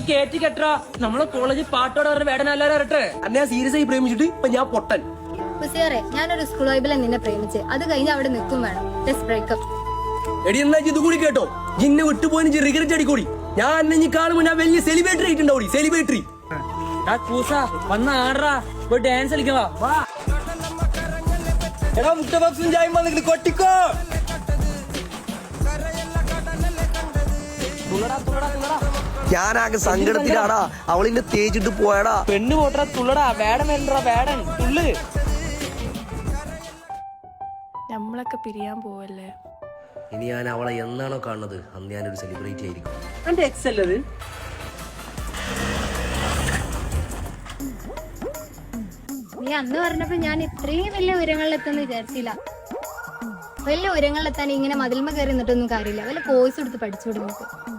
കേറ്റി കെട്ടാ നമ്മളെ കോളേജിൽ പാട്ടോടെ പറഞ്ഞ വേടന എല്ലാരും അന്നെ സീരിയസ് ആയി പ്രേമിച്ചിട്ട് ഇപ്പൊ ഞാൻ പൊട്ടൻ. ഞാനൊരു സ്കൂൾ വൈബിലെ നിന്നെ പ്രേമിച്ച്. അത് കഴിഞ്ഞ് അവിടെ നിൽക്കും വേണം. ലെറ്റ്സ് ബ്രേക്കപ്പ് എടി എന്നാ ഇത് കൂടി കേട്ടോ. ജിന്നെ വിട്ടുപോയി റിഗ്രറ്റ് അടിക്കൂടി. ഞാൻ അന്നെ ഇനി കാണുമ്പോ ഞാൻ വലിയ സെലിബ്രേറ്ററി ആയിട്ടുണ്ടാവും സെലിബ്രേറ്ററി ആ കൂസ വന്ന ആടറാ. പോയി ഡാൻസ് കളിക്കവാ. വാ. എടാ മുട്ട ബോക്സും ചായം വന്നിട്ട് കൊട്ടിക്കോ. ഞാനാകെ സങ്കടത്തിലാടാ. അവളിന്റെ തേജിട്ട് പോയടാ. പെണ്ണ് പോട്ടാ തുള്ളടാ. വേടൻ വേണ്ടാ വേടൻ. തുള്ളു. നമ്മളൊക്കെ പിരിയാൻ പോവല്ലേ? ഇനി ഞാൻ അവളെ എന്നാണോ കാണുന്നത്? അന്ന് ഞാനൊരു സെലിബ്രിറ്റി ആയിരിക്കും. എന്റെ എക്സ് അല്ലത്? നീ അന്ന് പറഞ്ഞപ്പോ ഞാൻ ഇത്രയും വലിയ ഉയരങ്ങളിലെത്തുന്ന വിചാരിച്ചില്ല. വലിയ ഉയരങ്ങളിലെത്താൻ ഇങ്ങനെ മതിൽമ കയറി നിന്നിട്ടൊന്നും കാര്യമില്ല. വല്ല കോഴ്സ് എടുത്ത് പഠിച്ചു കൊടുക്കുന്നത്